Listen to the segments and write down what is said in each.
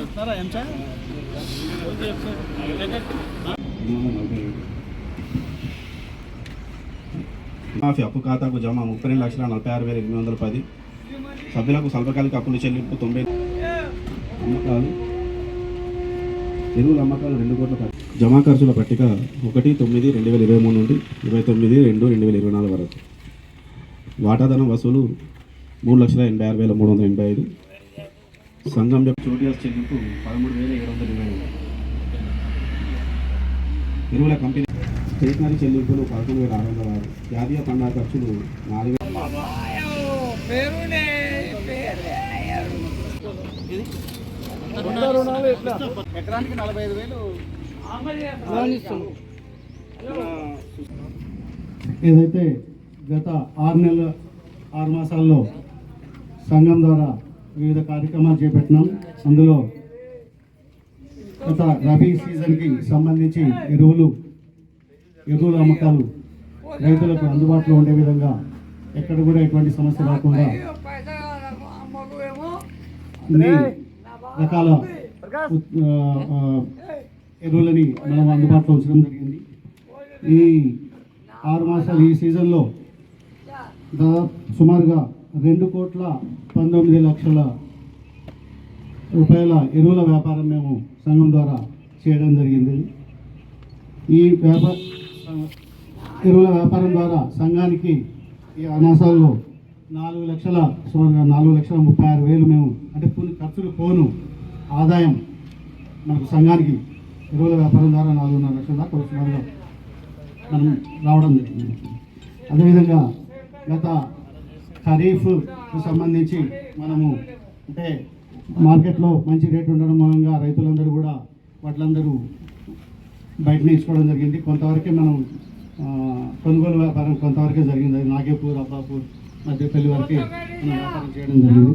వస్తారా ఎంత మాఫీ అప్పు ఖాతాకు జమ ముప్పై రెండు లక్షల నలభై ఆరు వేల ఎనిమిది వందల పది. సభ్యులకు స్వల్పకాలిక అప్పులు చెల్లింపు తొంభై అమ్మకాలు. ఎరువుల అమ్మకాలు రెండు కోట్ల జమా ఖర్చుల పట్టిక ఒకటి తొమ్మిది రెండు వేల ఇరవై మూడు నుండి ఇరవై తొమ్మిది రెండు రెండు వేల ఇరవై నాలుగు వరకు. వాటాధనం వసూలు మూడు లక్షల ఎనభై ఆరు వేల మూడు వందల ఎనభై ఐదు. సంఘం యొక్క చోటియాస్ చెల్లింపు పదమూడు వేల ఏడు వందల ఇరవై ఎరువుల కంపెనీ స్టేషనరీ చెల్లింపులు పదకొండు వేల ఆరు వందల ఆరు. జాతీయ పండుగ ఖర్చులు నాలుగు ఎకరానికి నలభై ఐదు వేలు ఏదైతే గత ఆరు నెలల ఆరు మాసాల్లో సంఘం ద్వారా వివిధ కార్యక్రమాలు చేపట్టినాం. అందులో గత రబీ సీజన్కి సంబంధించి ఎరువులు ఎరువుల అమ్మకాలు రైతులకు అందుబాటులో ఉండే విధంగా ఎక్కడ కూడా ఎటువంటి సమస్య రాకుండా అన్ని రకాల ఎరువులని మనం అందుబాటులో ఉంచడం జరిగింది. ఈ ఆరు మాసాలు ఈ సీజన్లో దాదాపు సుమారుగా రెండు కోట్ల పంతొమ్మిది లక్షల రూపాయల ఎరువుల వ్యాపారం మేము సంఘం ద్వారా చేయడం జరిగింది. ఈ వ్యాపార ఎరువుల వ్యాపారం ద్వారా సంఘానికి ఈ అనాసాల్లో నాలుగు లక్షల సుమారుగా నాలుగు లక్షల ముప్పై ఆరు వేలు మేము అంటే కొన్ని ఖర్చులు పోను ఆదాయం మనకు సంఘానికి ఎరువుల వ్యాపారం ద్వారా నాలుగున్నర లక్షల దాకా సుమారుగా మనం రావడం జరిగింది. అదేవిధంగా గత ఖరీఫ్కు సంబంధించి మనము అంటే మార్కెట్లో మంచి రేటు ఉండడం మూలంగా రైతులందరూ కూడా వడ్లందరూ బయట నేర్చుకోవడం జరిగింది. కొంతవరకే మనం కొనుగోలు వ్యాపారం కొంతవరకే జరిగింది. అది నాగేపూర్ అబ్బాపూర్ మధ్యపల్లి వరకే మనం వ్యాపారం చేయడం జరిగింది.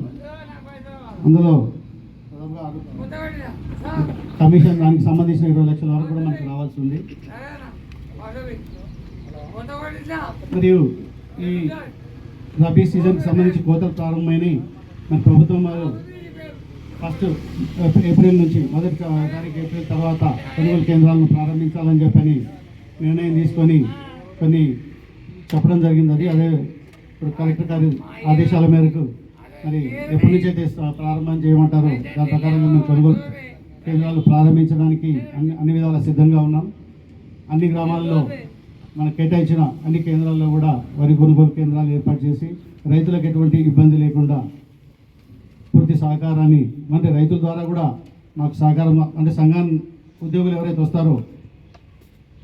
అందులో కమిషన్ దానికి సంబంధించిన ఇరవై లక్షల వరకు కూడా మనకు రావాల్సి ఉంది. మరియు ఈ రబీ సీజన్కి సంబంధించి కోతలు ప్రారంభమైనవి మన ప్రభుత్వం వారు ఫస్ట్ ఏప్రిల్ నుంచి మొదటి తారీఖు ఏప్రిల్ తర్వాత కొనుగోలు కేంద్రాలను ప్రారంభించాలని చెప్పని నిర్ణయం తీసుకొని కొన్ని చెప్పడం జరిగింది అది. అదే ఇప్పుడు కలెక్టర్ గారి ఆదేశాల మేరకు మరి ఎప్పటి నుంచి అయితే ప్రారంభం చేయమంటారో దాని ప్రకారంగా మేము కొనుగోలు కేంద్రాలు ప్రారంభించడానికి అన్ని అన్ని విధాల సిద్ధంగా ఉన్నాం. అన్ని గ్రామాల్లో మనకు కేటాయించిన అన్ని కేంద్రాల్లో కూడా వరి కొనుగోలు కేంద్రాలు ఏర్పాటు చేసి రైతులకు ఎటువంటి ఇబ్బంది లేకుండా పూర్తి సహకారాన్ని అంటే రైతుల ద్వారా కూడా మాకు సహకారం అంటే సంఘం ఉద్యోగులు ఎవరైతే వస్తారో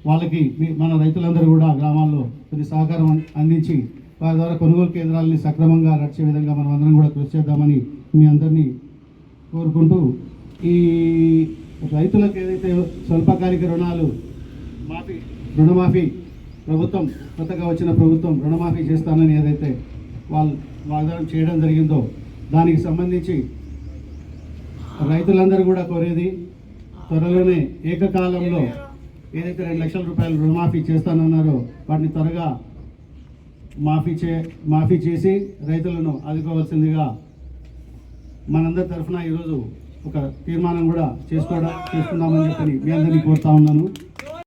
వాళ్ళకి మీ- మన రైతులందరూ కూడా గ్రామాల్లో కొద్ది సహకారం అందించి వారి ద్వారా కొనుగోలు కేంద్రాలని సక్రమంగా నడిచే విధంగా మనం అందరం కూడా కృషి చేద్దామని మీ అందరినీ కోరుకుంటూ ఈ రైతులకు ఏదైతే స్వల్పకాలిక రుణాలు మాఫీ రుణమాఫీ ప్రభుత్వం కొత్తగా వచ్చిన ప్రభుత్వం రుణమాఫీ చేస్తానని ఏదైతే వాళ్ళు వాగ్దానం చేయడం జరిగిందో దానికి సంబంధించి రైతులందరూ కూడా కోరేది త్వరలోనే ఏకకాలంలో ఏదైతే రెండు లక్షల రూపాయలు రుణమాఫీ చేస్తానన్నారో వాటిని త్వరగా మాఫీ చే మాఫీ చేసి రైతులను ఆదుకోవాల్సిందిగా మనందరి తరఫున ఈరోజు ఒక తీర్మానం కూడా చేసుకోవడం చేసుకుందామని చెప్పని మీ అందరినీ కోరుతా ఉన్నాను.